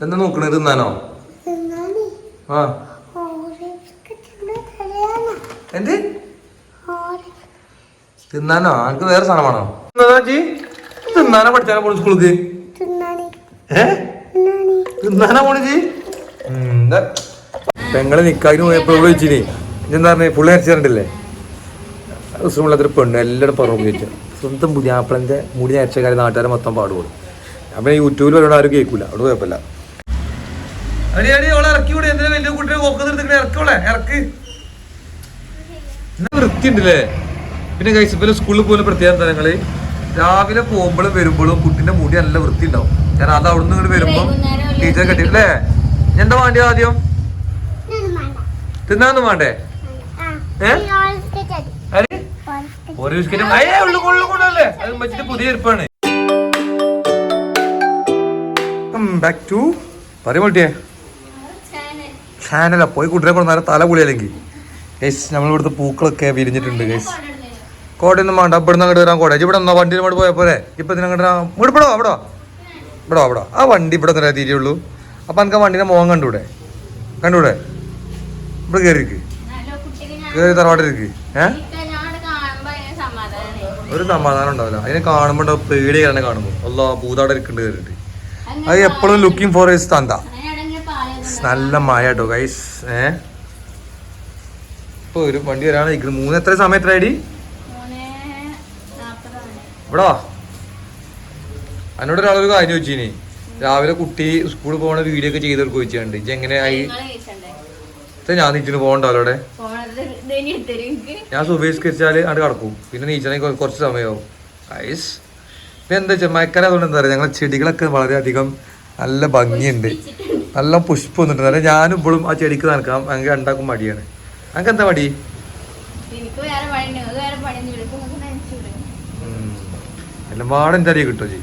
എന്താ നോക്കണേ? തിന്നാനോ? ആ. എന്ത്? തിന്നാനോ? എനിക്ക് വേറെ സാധനമാണോ? വേണോ ജി തിന്നാനോ പഠിച്ചാനോ പോണു സ്കൂളിക്ക് തിന്നാനേ. ഏ? തിന്നാനേ. പോണു ജി എന്താ? പെങ്ങളെ നിക്കാക്കി പോയപ്പോ ചോദിച്ചിനി എന്താ പറഞ്ഞേ? പുള്ളി അരച്ചിട്ടുണ്ടല്ലേ ഉസ്രമുള്ളതൊരു പെണ്ണ് എല്ലാവരും പറഞ്ഞു ചോദിച്ചു സ്വന്തം പുതിയാപ്പിളന്റെ മുടി അരച്ചക്കാരി നാട്ടുകാരെ മൊത്തം പാടുപോകും അപ്പൊ യൂട്യൂബിൽ വരോട് ആരും കേൾക്കൂല. അവിടെ കുഴപ്പമില്ല. അടി അടി അവളെ ഇറക്കി കൂടെ എന്തിനാ വലിയ കുട്ടിയെ കൊക്ക് നിർത്തിക്കണേ ഇറക്കോളെ ഇറക്ക്. ഇന്ന് വൃത്തിയുണ്ടല്ലേ? പിന്നെ കഴിച്ചപ്പോ സ്കൂളിൽ പോകുന്ന എന്താ സ്ഥലങ്ങൾ രാവിലെ പോകുമ്പോഴും വരുമ്പോഴും കുട്ടിന്റെ മുടി നല്ല വൃത്തി ഉണ്ടാവും ഞാൻ അത് അവിടുന്ന് ഇങ്ങോട്ട് വരുമ്പോ ടീച്ചർ കെട്ടിട്ടില്ലേ എന്താ വേണ്ടി ആദ്യം? തിന്നാന്ന് വേണ്ട? ഒരു ബിസ്ക്കറ്റും അയ്യേ ഉള്ളു കൊള്ളു കൊള്ളല്ലേ അത് പുതിയ ബാക്ക് ടു പറയുമ്പോട്ടിയേ ചാനല പോയി കുട്ടിനെ കൊണ്ടാൽ തല പൊളിയല്ലെങ്കിൽ ഗൈസ് നമ്മളിവിടുത്തെ പൂക്കളൊക്കെ വിരിഞ്ഞിട്ടുണ്ട് ഗൈസ് കോട്ടയൊന്നും വേണ്ട ഇവിടെ നിന്ന് അങ്ങോട്ട് വരാൻ കോട. ഇവിടെ നിന്നാ വണ്ടി അങ്ങോട്ട് പോയാൽ പോരെ. ഇപ്പൊ ഇതിനെ അങ്ങോട്ട് ഇവിടെ ഇവിടെ അവിടെ? ഇവിടെ അവിടെ? ആ വണ്ടി ഇവിടെ നിന്നേ തിരിയുള്ളൂ. അപ്പൊ എനിക്ക് ആ വണ്ടീനെ മോഹം കണ്ടൂടെ? കണ്ടൂടെ? ഇവിടെ കയറിക്ക് കയറി തറവാട്ടിലേക്ക് ഏ? ഒരു സമാധാനം ഉണ്ടാവില്ല. അതിനെ കാണുമ്പോൾ പേടിയാണ് കാണുമ്പോൾ അല്ല ഭൂതാടെ ഇരിക്കേണ്ടി കയറിയിട്ട് അത് എപ്പോഴും ലുക്കിംഗ് ഫോർ എ തന്ത നല്ല മഴ കേട്ടോ ഗൈസ് ഏ? ഇപ്പൊ ഒരു വണ്ടി വരാണ് നിൽക്കുന്നത്. മൂന്ന് എത്ര സമയം എത്ര അടി ഇവിടോ എന്നോട് ഒരാളൊരു കാര്യം ചോദിച്ചിനി. രാവിലെ കുട്ടി സ്കൂളിൽ പോകണ വീഡിയോ ഒക്കെ ചെയ്ത് ചോദിച്ചിട്ടുണ്ട് ഇജ്ജ് എങ്ങനെ ആയി? ഇത് ഞാൻ നീച്ചിന് പോകണ്ടല്ലോ അവിടെ. ഞാൻ സുബഹിസ്കരിച്ചാൽ അവിടെ കിടക്കും. പിന്നെ നീച്ചണെങ്കിൽ കുറച്ച് സമയമാവും ഐസ് പിന്നെ എന്താ വെച്ചാൽ മയക്കാല അതുകൊണ്ട് എന്താ പറയുക ഞങ്ങളെ ചെടികളൊക്കെ വളരെയധികം നല്ല ഭംഗിയുണ്ട്. നല്ല പുഷ്പം ഒന്നും നല്ല ഞാനും ഇപ്പോഴും ആ ചെടിക്ക് നടക്കാം അങ്ങനെ ഉണ്ടാക്കും മടിയാണ്. അങ്ങനെ എന്താ മടി. എല്ലാം എന്താ കിട്ടും ജി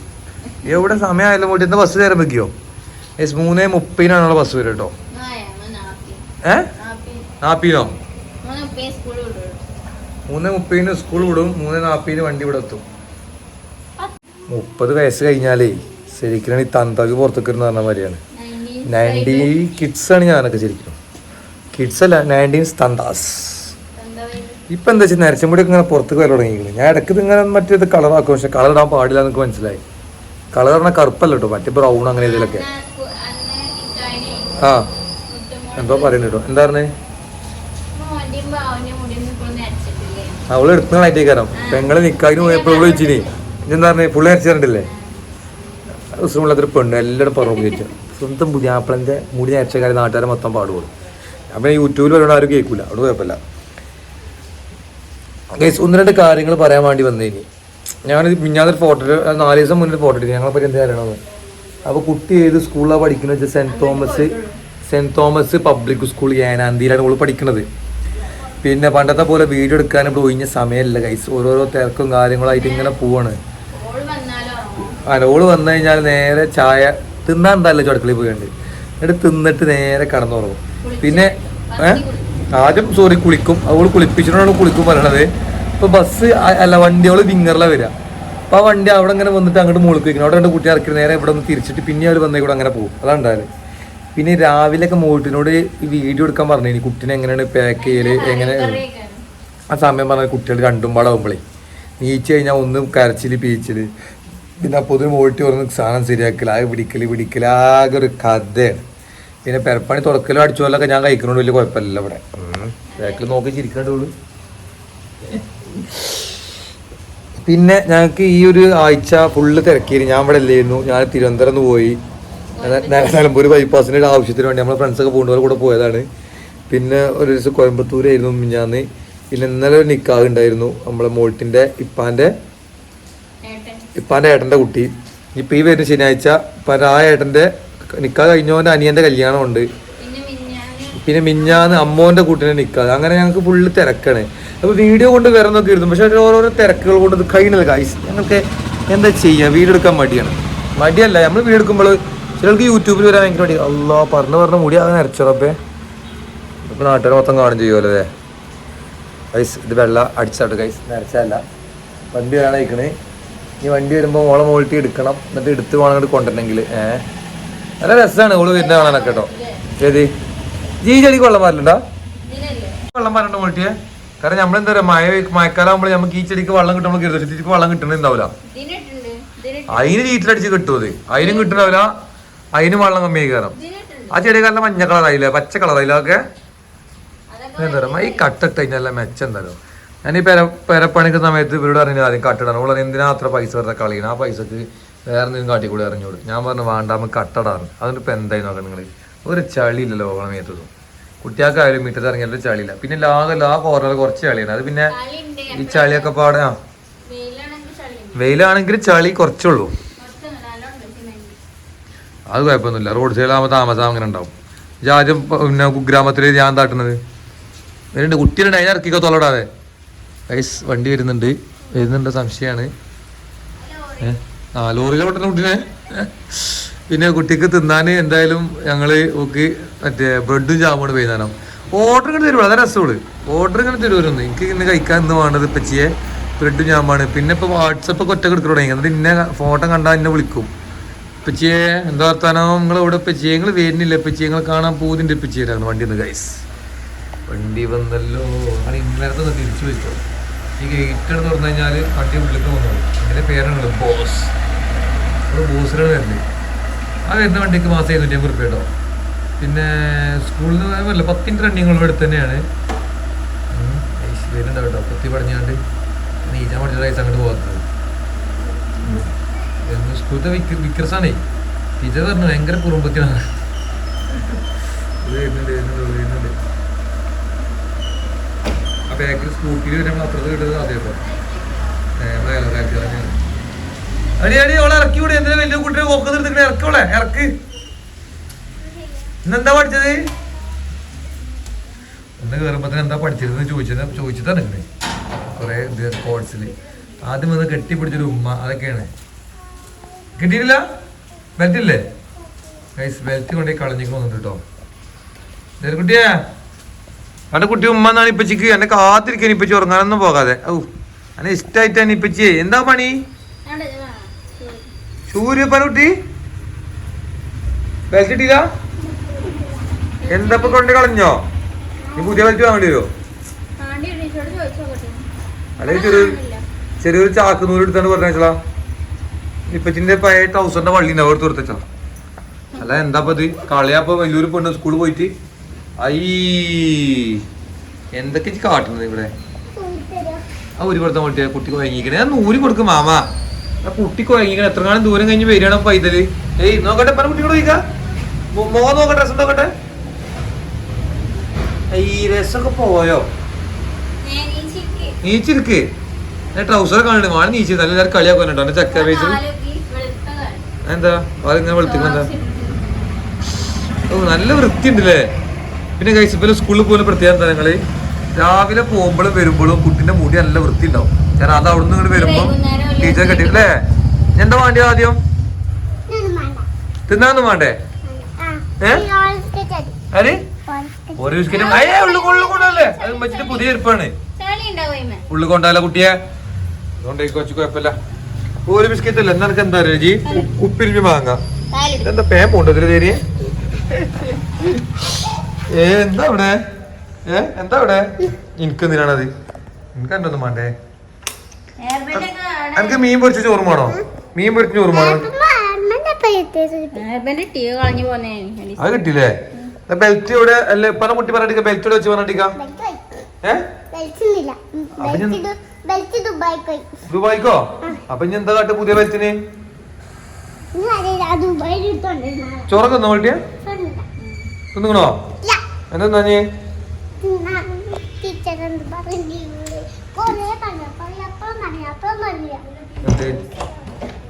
എവിടെ സമയമായാലും കൂടി എന്താ ബസ് കയറാൻ വെക്കിയോ ഏസ് മൂന്നേ മുപ്പതിനാണുള്ള ബസ് വരും കേട്ടോ. ഏ? നാപ്പിനോ? മൂന്ന് മുപ്പതിന് സ്കൂൾ വിടും. മൂന്ന് നാപ്പതിന് വണ്ടി ഇവിടെ എത്തും. മുപ്പത് വയസ്സ് കഴിഞ്ഞാലേ ശരിക്കും ഈ തന്തക്ക് പുറത്തേക്ക് ഇരുന്ന് പറഞ്ഞ മാതിരിയാണ്. നയന്റി കിഡ്സ് ആണ് ഞാനൊക്കെ ശരിക്കും. കിഡ്സ് അല്ല നയന്റീൻസ് തന്താസ് ഇപ്പൊ എന്താ വെച്ചാൽ നരച്ചും കൂടി ഇങ്ങനെ പുറത്തേക്ക് വരാൻ തുടങ്ങിയിരിക്കുന്നത് ഞാൻ ഇടയ്ക്ക് ഇങ്ങനെ മറ്റേത് കളറാക്കും പക്ഷെ കളർ ഇടാൻ പാടില്ല എന്നൊക്കെ മനസ്സിലായി. കളർ പറഞ്ഞാൽ കറുപ്പല്ല കേട്ടോ മറ്റേ ബ്രൗൺ അങ്ങനെ ഇതിലൊക്കെ. ആ. എന്തോ പറയുന്നു കേട്ടോ എന്താ പറഞ്ഞേ? അവൾ എടുത്തതായിട്ടേ കാരണം പെങ്ങളെ നിക്കാതിന് പോയപ്പോൾ അവൾ വെച്ചിനി എന്താ പറഞ്ഞേ? പുള്ളി അരച്ചിട്ടുണ്ടല്ലേ ഉസ്രമുള്ളതൊരു പെണ്ണ് എല്ലാവരും പറഞ്ഞു ചോദിച്ചു സ്വന്തം പുതിയാപ്പിളന്റെ മുടി അരച്ചക്കാരി നാട്ടുകാരെ മൊത്തം പാടുപോകും. അപ്പം യൂട്യൂബിൽ വരുന്ന ആരും കേൾക്കില്ല അവിടെ കുഴപ്പമില്ല. ഗൈസ് ഒന്ന് രണ്ട് കാര്യങ്ങൾ പറയാൻ വേണ്ടി വന്നേനി. ഞാൻ മിഞ്ഞാന്നൊരു ഫോട്ടോ നാല് ദിവസം മുന്നേ ഫോട്ടോ എടുത്തു ഞങ്ങളെ പറ്റി എന്താ അറിയണമെന്ന് അപ്പോൾ കുട്ടി ഏത് സ്കൂളിലാണ് പഠിക്കുന്നത് വെച്ചാൽ saint Thomas saint Thomas public school ഏനാന്തിയിലാണ് അവൾ പഠിക്കുന്നത് പിന്നെ പണ്ടത്തെ പോലെ വീഡിയോ എടുക്കാൻ ഇവിടെ ഒഴിഞ്ഞ സമയമല്ല ഗൈസ് ഓരോരോ തിരക്കും കാര്യങ്ങളായിട്ട് ഇങ്ങനെ പോവാണ്. ആ ഓൾ വന്നു കഴിഞ്ഞാൽ നേരെ ചായ തിന്നാൻ എന്തായാലും ചടക്കളി പോയിട്ടുണ്ട് എന്നിട്ട് തിന്നിട്ട് നേരെ കടന്നുറങ്ങും. പിന്നെ ഏഹ് ആദ്യം സോറി കുളിക്കും. അവൾ കുളിപ്പിച്ചിട്ടാണ് കുളിക്കും പറയണത്. ഇപ്പൊ ബസ് അല്ല വണ്ടി അവൾ വിങ്ങറില വരിക അപ്പൊ ആ വണ്ടി അവിടെ ഇങ്ങനെ വന്നിട്ട് അങ്ങോട്ട് മുകളിൽ വയ്ക്കണം. അവിടെ രണ്ട് കുട്ടി ഇറക്കി നേരെ ഇവിടെ ഒന്ന് തിരിച്ചിട്ട് പിന്നെ അവർ വന്നേ കൂടെ അങ്ങനെ പോകും. അതാണ് ഉണ്ടായത് പിന്നെ രാവിലെയൊക്കെ മോട്ടിനോട് ഈ വീഡിയോ എടുക്കാൻ പറഞ്ഞു കുട്ടീനെ എങ്ങനെയാണ് പാക്ക് ചെയ്യൽ എങ്ങനെ? ആ സമയം പറഞ്ഞ കുട്ടികൾ രണ്ടും പാടാവുമ്പോഴേ നീച്ച് കഴിഞ്ഞാൽ ഒന്ന് കരച്ചിൽ പീച്ചിൽ. പിന്നെ അപ്പോൾ ഒരു മോട്ടി പറഞ്ഞ് സാധനം ശരിയാക്കൽ ആകെ പിടിക്കൽ പിടിക്കൽ ആകെ ഒരു കഥയാണ്. പിന്നെ പെരപ്പണി തുറക്കലും അടിച്ചോലൊക്കെ ഞാൻ കഴിക്കണോണ്ട് വലിയ കുഴപ്പമില്ല ഇവിടെ. ബാക്കിൽ നോക്കി ചിരിക്കേണ്ടുള്ളൂ പിന്നെ ഞങ്ങൾക്ക് ഈ ഒരു ആഴ്ച ഫുള്ള് തിരക്കിയിരുന്നു ഞാൻ ഇവിടെ അല്ലായിരുന്നു. ഞാൻ തിരുവനന്തപുരം നിന്ന് പോയി നിലമ്പൂർ ബൈപ്പാസിന്റെ ഒരു ആവശ്യത്തിന് വേണ്ടി നമ്മളെ ഫ്രണ്ട്സൊക്കെ പോകുന്നവരുടെ കൂടെ പോയതാണ്. പിന്നെ ഒരു ദിവസം കോയമ്പത്തൂരായിരുന്നു മിഞ്ഞാന്ന് പിന്നെ ഇന്നലെ ഒരു നിക്കാഹ് ഉണ്ടായിരുന്നു. നമ്മളെ മോൾട്ടിന്റെ ഇപ്പാന്റെ ഇപ്പാന്റെ ഏട്ടന്റെ കുട്ടി. ഇപ്പം ഈ വരുന്ന ശനിയാഴ്ച ഇപ്പം ആ ഏട്ടന്റെ നിൽക്കാതെ കഴിഞ്ഞവന്റെ അനിയന്റെ കല്യാണമുണ്ട്. പിന്നെ മിഞ്ഞാന്ന് പിന്നെ മിഞ്ഞാന്ന് അമ്മോന്റെ കൂട്ടിനെ നിൽക്കാതെ അങ്ങനെ ഞങ്ങൾക്ക് ഫുള്ള് തിരക്കാണ്. അപ്പൊ വീഡിയോ കൊണ്ട് വരണമൊക്കെ ഇരുന്നു പക്ഷെ ഓരോരോ തിരക്കുകൾ കൊണ്ട് ഇത് കഴിയുന്നില്ല ഗൈസ് ഞങ്ങൾക്ക് എന്താ ചെയ്യുക വീഡിയോ എടുക്കാൻ മടിയാണ്. മടിയല്ല. നമ്മൾ വീഡിയോ എടുക്കുമ്പോൾ ചിലർക്ക് യൂട്യൂബിൽ വരാൻ ഭയങ്കര മടി. അല്ലോ പറഞ്ഞു പറഞ്ഞ മുടി അത് നരച്ചോറപ്പേ ഇപ്പൊ നാട്ടുകാർ മൊത്തം കാണും ചെയ്യുമല്ലോ അല്ലേ? ഗൈസ് ഇത് വെള്ളം അടിച്ചാട്ട് ഗൈസ് നരച്ചല്ല വണ്ടി വരാൻ അയക്കണേ ഈ വണ്ടി വരുമ്പോൾ മോളെ മോൾട്ടി എടുക്കണം. എന്നിട്ട് എടുത്ത് വേണം അങ്ങോട്ട് കൊണ്ടുവരണമെങ്കിൽ. ഏഹ് നല്ല രസമാണ് ഓൾ വരുന്ന കാണാനൊക്കെ കേട്ടോ. ഏത്? ജീ മാറില്ലണ്ടോ കൊള്ളം വെള്ളം മാറണ്ട മോട്ടിയെ കാരണം നമ്മളെന്താ പറയുക മഴ മഴക്കാലം ആകുമ്പോൾ നമുക്ക് ഈ ചെടിക്ക് വെള്ളം കിട്ടുമ്പോൾ കരുതും. ചെടിക്ക് വെള്ളം കിട്ടണുണ്ടാവില്ല അതിന് ചീറ്റിലടിച്ച് കിട്ടും അത് അതിനും കിട്ടണാവില്ല അതിനും വെള്ളം കമ്മിയായി കയറും ആ ചെടി കാരണം മഞ്ഞ കളറായില്ലേ? പച്ച കളറായില്ല ഒക്കെ എന്താ പറയുക ഈ കട്ടിട്ട് കഴിഞ്ഞാൽ മെച്ചം എന്തായാലും ഞാൻ ഈ പെര പെരപ്പണിക്ക് സമയത്ത് ഇവരോട് അറിഞ്ഞു ആദ്യം കട്ടിടാണ്. ഓളെ എന്തിനാ അത്ര പൈസ വെറുതെ കളിയാണ്? ആ പൈസക്ക് വേറെ എന്തെങ്കിലും കാട്ടിക്കൂടി അറിഞ്ഞോളൂ ഞാൻ പറഞ്ഞു വേണ്ട നമുക്ക് കട്ടടാറ് അതുകൊണ്ട് ഇപ്പം എന്തായി നോക്കാം നിങ്ങൾ ഒരു ചളിയില്ലല്ലോ ഓളെ മേത്തതും. കുട്ടികൾക്കായാലും മീറ്റർ ഇറങ്ങിയാലും ചളിയില്ല. പിന്നെ ലാഗ ലാ കോർണർ കുറച്ച് ചളിയാണ്. അത് പിന്നെ ഈ ചളിയൊക്കെ പാടെ ആ. വെയിലാണെങ്കിൽ ചളി കുറച്ചുള്ളൂ. അത് കുഴപ്പമൊന്നുമില്ല. റോഡ് സൈഡിലാകുമ്പോൾ താമസം അങ്ങനെ ഉണ്ടാവും. ആദ്യം പിന്നെ കുഗ്രാമത്തിൽ ഞാൻ താട്ടുന്നത്. വരുന്നുണ്ട് കുട്ടിയുണ്ടായി അതിനെ ഇറക്കിക്കോ തൊള്ളടാതെ ഗൈസ് വണ്ടി വരുന്നുണ്ട്. വരുന്നുണ്ട് സംശയമാണ്? ആ ലോറിയിലെ പെട്ടെന്ന് കുട്ടീനെ. പിന്നെ കുട്ടിക്ക് തിന്നാൻ എന്തായാലും ഞങ്ങൾ ഓക്ക് മറ്റേ ബ്രെഡും ജാമുമാണ് വൈകുന്നേരം. ഓർഡർ ഇങ്ങനെ തരുള്ളൂ അതാ രസമുള്ളൂ ഓർഡർ ഇങ്ങനെ തരുമായിരുന്നു എനിക്ക് ഇന്ന് കഴിക്കാൻ ഇന്ന് വേണ്ടത് ഇപ്പച്ചിയെ. ബ്രെഡും ജാമാണ് പിന്നെ ഇപ്പൊ വാട്സപ്പ് ഒക്കെ ഒറ്റ തുടങ്ങി. എന്നിട്ട് ഇന്നെ ഫോട്ടോ കണ്ടാൽ എന്നെ വിളിക്കും. ഇപ്പച്ചിയെ എന്താ വർത്താനോ? നിങ്ങൾ ഇവിടെ ഇപ്പച്ചിയെ. നിങ്ങൾ വരുന്നില്ല ഇപ്പച്ചിയെ. നിങ്ങൾ കാണാൻ പോകുന്നുണ്ട് ഇപ്പച്ചിയായിരുന്നു വണ്ടി ഒന്ന് ഗൈസ് വണ്ടി വന്നല്ലോ. ഇന്നലത്തെ തിരിച്ചു വെച്ചോ ഈ ഗേറ്റ് എടുത്ത് തുറന്നു കഴിഞ്ഞാൽ വണ്ടി ഉള്ളിലേക്ക് വന്നോളൂ. അതിന്റെ പേരാണ് ബോസ്. ഒരു ബോസിലാണ് വരുന്നത് ആ വരുന്ന വണ്ടിക്ക് മാസം എഴുന്നൂറ്റി അമ്പത് റുപ്യ കേട്ടോ. പിന്നെ സ്കൂളിൽ നിന്ന് അല്ല പത്തിന്റെ റണ്ണിങ് ഉള്ള അടുത്ത് തന്നെയാണ്. വരുന്നുണ്ടാവും കേട്ടോ. പത്തി പടഞ്ഞാണ്ട് നീച്ചാൻ പഠിച്ച റൈസ് അങ്ങോട്ട് പോകുന്നത് സ്കൂളത്തെ വിക്ര വിക്രസാണേ. ടീച്ചർ പറഞ്ഞു ഭയങ്കര കുറുമ്പത്തിനാണ് വരുന്നുണ്ട് വരുന്നുണ്ട് വരുന്നുണ്ട്. ബാക്കിൽ സ്കൂട്ടിയിൽ വരുമ്പോൾ അപ്പുറത്ത് കിട്ടുന്നത് അതേപോലെ അടി അടി ഇറക്കി വിടും. എന്തിനാ വലിയ കുട്ടിയെ കൊക്ക് നിർത്തിക്കണേ ഇറക്കോളെ ഇറക്ക് ഇന്നെന്താ പഠിച്ചത്? ഒന്ന് കയറുമ്പത്തിന് എന്താ പഠിച്ചിരുന്നത് ചോദിച്ചത്? ഇങ്ങനെ. കുറെ ആദ്യം വന്ന് കെട്ടിപ്പിടിച്ചൊരു ഉമ്മ അതൊക്കെയാണ്. കിട്ടിയിട്ടില്ല? ബെൽറ്റ് ഇല്ലേ? ബെൽറ്റ് കൊണ്ടേ കളഞ്ഞിക്ക് വന്നിട്ട് കേട്ടോ കുട്ടിയാ? അവിടെ കുട്ടി ഉമ്മ എന്നാണ് ഇപ്പച്ചിക്ക്. എന്നെ കാത്തിരിക്കാൻ ഇപ്പച്ചി ഉറങ്ങാനൊന്നും പോകാതെ. ഔ എന്നെ ഇഷ്ടമായിട്ടാണ് ഇപ്പച്ചി. എന്താ പണി. സൂര്യപ്പന കുട്ടി? ബെൽറ്റ് ഇട്ടില്ല? എന്താ ഇപ്പൊ കൊണ്ട് കളഞ്ഞോ? നീ പുതിയ ബെൽറ്റ് വാങ്ങേണ്ടി വരുമോ അല്ലെങ്കിൽ ചെറിയൊരു ചെറിയൊരു ചാക്ക് നൂൽ എടുത്താണ് പറഞ്ഞാ ഇപ്പച്ചിന്റെ പഴയ ട്രൗസറിന്റെ വള്ളി ഉണ്ടാവും എടുത്ത് കൊടുത്തച്ചാ അല്ല എന്താ പതി ഇത് കളിയാപ്പ വലിയൊരു പെണ്ണ് സ്കൂളിൽ പോയിട്ട് എന്തൊക്കെ കാട്ടുന്നത് ഇവിടെ? ആ ഊരി കൊടുത്താൽ കുട്ടിയെ കുട്ടിക്ക് വൈകിക്കണേ ഞാൻ നൂരി കൊടുക്കും മാമ. ആ കുട്ടിക്ക് വൈകിക്കണേ എത്ര കാലം ദൂരം കഴിഞ്ഞ് വരികയാണ് പൈതൽ. ഏയ് നോക്കട്ടെ പല കുട്ടിയോട് ചോദിക്കാം മോ നോക്കട്ടെ രസം നോക്കട്ടെ. രസമൊക്കെ പോയോ? നീച്ചിരിക്ക്. ട്രൗസർ കാണുന്നു മാണ് നീച്ചി നല്ല എല്ലാവരും കളിയാക്കുന്നുണ്ടോ എന്റെ ചക്ക പേജ് കാലൊക്കെ വെളുത്ത കാൽ. എന്താ? അതിങ്ങനെ വെളുത്തിക്ക് എന്താ? ഓ നല്ല വൃത്തിയുണ്ടല്ലേ? പിന്നെ കഴിച്ച് ഇപ്പൊ സ്കൂളിൽ പോകുന്ന പ്രത്യേകം എന്താ രാവിലെ പോകുമ്പോഴും വരുമ്പോഴും കുട്ടിന്റെ മുടി നല്ല വൃത്തി ഉണ്ടാവും കാരണം അത് അവിടുന്ന് ഇങ്ങോട്ട് വരുമ്പോ ടീച്ചർ കെട്ടി അല്ലേ? എന്താ വേണ്ടി ആദ്യം? തിന്നാന്നും വേണ്ടേ? ആ. ഏ? ഈ ഓൾക്കെ ചതി ആര്? ഓൾക്കെ ഒരു ബിസ്ക്കറ്റും അയ്യേ ഉള്ളു കൊള്ളു കൊണ്ടല്ലേ അത് വെച്ചിട്ട് പുതിയ ഇരിപ്പാണ്. ഉള്ളു കൊണ്ടാല കുട്ടിയെ? അതുകൊണ്ടേക്ക് വെച്ച് കുഴപ്പമില്ല. ഒരു ബിസ്ക്കറ്റ് അല്ല നിനക്ക് എന്താ രുചി ഉപ്പിരിഞ്ഞ് വാങ്ങാം എന്താ ഇതെന്താ ഇതിൽ പോണ്ടോ തേരി ഏ എന്താ അവിടെ? ഏ എന്താ അവിടെ? എനിക്ക് എന്തിനാണത് എനിക്ക് എന്റെ ഒന്നും വേണ്ടേ? എനിക്ക് മീൻ പൊരിച്ച ചോറും വേണോ? മീൻ പൊരിച്ച ചോറും വേണോ? അത് കിട്ടില്ലേ ബെൽറ്റ് ഇവിടെ അല്ലെ പല മുട്ടി പറഞ്ഞിട്ട് ബെൽറ്റ് ഇവിടെ വെച്ച് പറഞ്ഞിട്ടിക്ക ദുബായിക്കോ? അപ്പൊ ഇനി എന്താ കാട്ട് പുതിയ ബെൽറ്റിന് ചോറൊക്കെ ഒന്നും വേണ്ടിയ തിന്നുകണോ എന്താ നീ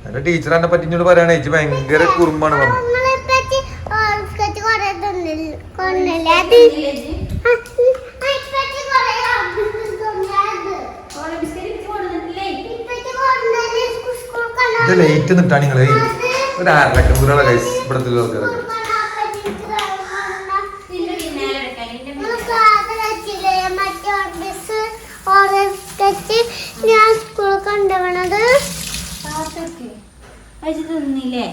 എന്റെ ടീച്ചർ എന്നെ പറ്റി ഇങ്ങോട്ട് പറയണേ ചേച്ചി ഭയങ്കര കുറുമ്പാണ് ഇത്. ലേറ്റ് നിട്ടാണ് നിങ്ങൾ. ഒരു അരലക്കൂറുള്ള കൈസ് ഇവിടുത്തെ ആൾക്കാരൊക്കെ ബിസ്ക്കറ്റ് ഞാൻ സ്കൂളിൽ കൊണ്ടുപോണത്? വെച്ച് തിന്നില്ലേ?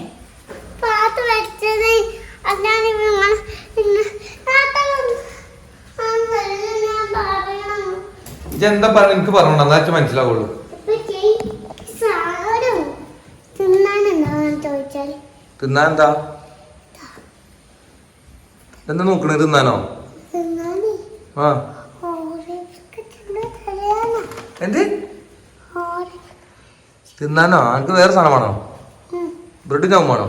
പാത്ത് വെച്ചത് ഞാൻ നിങ്ങൾ എന്താ പറഞ്ഞ എനിക്ക് പറഞ്ഞോണ്ടാ എന്നാ മനസ്സിലാവുള്ളൂ. തിന്നാൻ എന്താ എന്താ നോക്കണേ തിന്നാനോ. ആ. എന്ത്? തിന്നാനോ? എനിക്ക് വേറെ സാധനം വേണോ? ബ്രെഡ് ജാം വേണോ.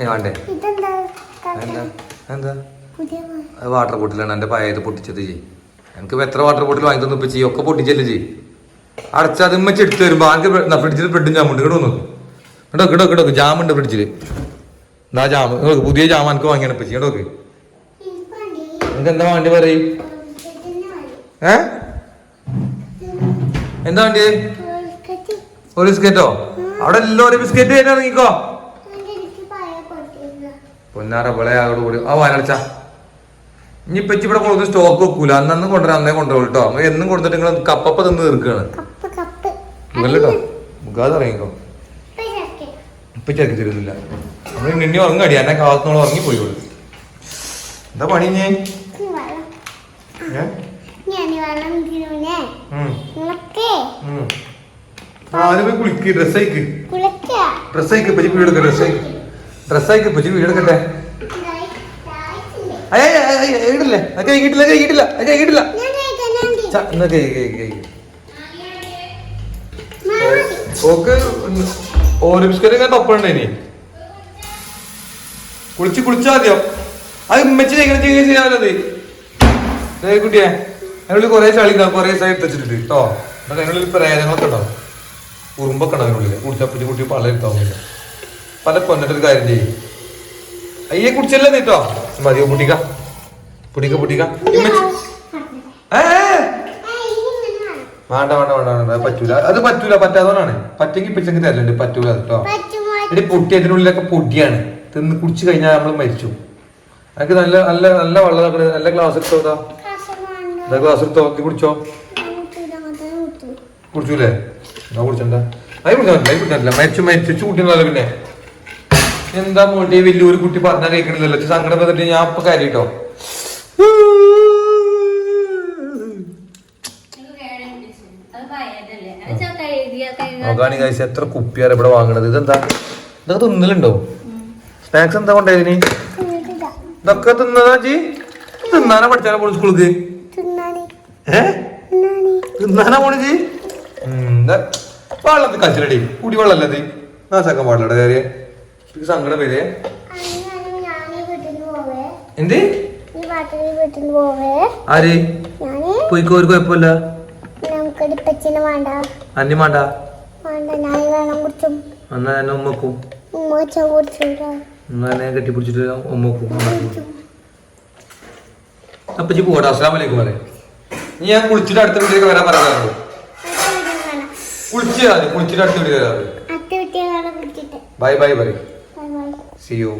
ഏ വേണ്ടേ. എന്താ? എന്താ വാട്ടർ ബോട്ടിലാണ് എന്റെ പഴയത് പൊട്ടിച്ചത് ചെയ് എനിക്ക് എത്ര വാട്ടർ ബോട്ടിൽ വാങ്ങി തന്നു ഇപ്പൊ ചെയ്യും ഒക്കെ പൊട്ടിച്ചല്ലേ ജി? അടച്ചാൽ അത് ഉമ്മച്ച് എടുത്ത് വരുമ്പോ ആൾക്ക് ഫ്രിഡ്ജിൽ ബ്രെഡും ജാമുണ്ട് ഇങ്ങോട്ട് നോക്ക് ഇടോ ഇടോ ഇടോ ജാമുണ്ട് ഫ്രിഡ്ജിൽ എന്താ ജാമ്. പുതിയ ജാമ എനിക്ക് വാങ്ങിയാണ് ഇപ്പൊ ചെയ്യണ്ടോക്ക് നിങ്ങൾക്ക് എന്താ വേണ്ടി പറയും? ബിസ്ക്കറ്റിന് വേണ്ടി. ഏ? എന്താ വേണ്ടി ഒരു ബിസ്ക്കറ്റ്? അവിടെ എല്ലാം ഒരു ബിസ്ക്കറ്റ് തന്നെ ഇറങ്ങിക്കോ. പൊന്നാറ വിളയാകോട് കൂടി ആ വരൾച്ച ഇനിയിപ്പൊ ഇവിടെ കൊടുത്ത് സ്റ്റോക്ക് വെക്കൂല. അന്നന്ന് കൊണ്ടുവരാൻ അന്നേ കൊണ്ടുപോകും കേട്ടോ എന്നും കൊടുത്തിട്ട് നിങ്ങൾ കപ്പപ്പ തിന്ന് കപ്പ് മുകളിലോ മുഖാതെ ഇറങ്ങിക്കോ. ഇപ്പൊ ചേർക്കി തരുന്നില്ല. നമ്മൾ നിന്നെ ഉറങ്ങടി. എന്നെ കാലത്തോളം ഉറങ്ങി പോയി എന്താ പണി ഞാൻ ഇനി നിങ്ങളൊക്കെ ആദ്യം പോയി കുളിക്ക് കിട്ടില്ല ഓക്ക് ഓരോ ബിസ്ക്കറ്റ് ഇങ്ങനെ തപ്പുണ്ടേനി കുളിച്ച് കുളിച്ചാ മതിയോ? അത് ഉമ്മച്ചി എങ്ങനെ ചെയ്യാനത് കുട്ടിയെ. അതിനുള്ളിൽ കുറേ ചളി കുറേ സൈഡ് വെച്ചിട്ടുണ്ട് കേട്ടോ എന്നിട്ട് അതിനുള്ളിൽ പ്രേതങ്ങളൊക്കെ ഉണ്ടാവും ഉറുമ്പൊക്കെ ഉണ്ടാവും അതിനുള്ളിൽ കുടിച്ചപ്പറ്റി കുട്ടി പല എടുത്താവുന്നില്ല പല പൊന്നിട്ടൊരു കാര്യം ചെയ്യും. അയ്യെ കുടിച്ചല്ലേ നീട്ടോ മതിയോ പൊട്ടിക്ക പൊട്ടിക്ക പൊട്ടിക്ക. വേണ്ട വേണ്ട വേണ്ട വേണ്ട. പറ്റൂല. അത് പറ്റൂല പറ്റാതോണാണ് പറ്റെങ്കിൽ പിച്ചെങ്കിൽ തരലുണ്ട്. പറ്റൂല കേട്ടോ ഇനി പൊട്ടി അതിനുള്ളിലൊക്കെ പൊടിയാണ്. തിന്ന് കുടിച്ചു കഴിഞ്ഞാൽ നമ്മൾ മരിച്ചു. അതൊക്കെ നല്ല നല്ല നല്ല വെള്ളം നല്ല ഗ്ലാസ് എടുത്തോ ഇതാ ഇതാ ഗ്ലാസ് എടുത്തോ? ഇത് കുടിച്ചോ? കുടിച്ചൂലേ? എന്നാ കുടിച്ചണ്ട. അത് കുടിച്ചാൽ മതി അത് കുടിച്ചാൽ മരിച്ചു മരിച്ചു. ചൂട്ടിനല്ലോ പിന്നെ. എന്താ മോട്ടി വലിയൊരു കുട്ടി പറഞ്ഞാൽ കേൾക്കണില്ലല്ലോ സങ്കടം വന്നിട്ട് ഞാൻ ഇപ്പൊ കാര്യട്ടോ. നോക്കാണി കഴിച്ച എത്ര കുപ്പിയാണ് ഇവിടെ വാങ്ങണത്? ഇതെന്താ? ഇതൊക്കെ തിന്നലുണ്ടോ? സ്നാക്സ് എന്താ കൊണ്ടുപോയതിന്? ഇതൊക്കെ തിന്നതാ ജി? തിന്നാനാ പഠിച്ചാലോ ഏ തിന്നാനാ പോണു ജി വെള്ളത്തിൽ കളിച്ചിലടി കുടി വെള്ളല്ലേ ഇത്? നാസാക്കാൻ പാടില്ലട കയറിയ. സങ്കടം എന്ത്? ആര്? പോയിക്കോ ഒരു അന്നി വേണ്ട. ഉമ്മക്കും എന്നാ എന്നെ കെട്ടിപ്പിടിച്ചിട്ട് ഉമ്മക്കും അപ്പച്ചി അസ്ലാം പറയാം പറയും. നീ ഞാൻ കുളിച്ചിട്ട് അടുത്ത വീട്ടിലേക്ക് വരാൻ പറയാറുള്ളൂ കുളിച്ചാ മതി കുളിച്ചിട്ട് അടുത്ത വീട്ടിലേക്ക് വരാറ് ബൈ ബൈ പറയും ബൈ ബൈ സി യു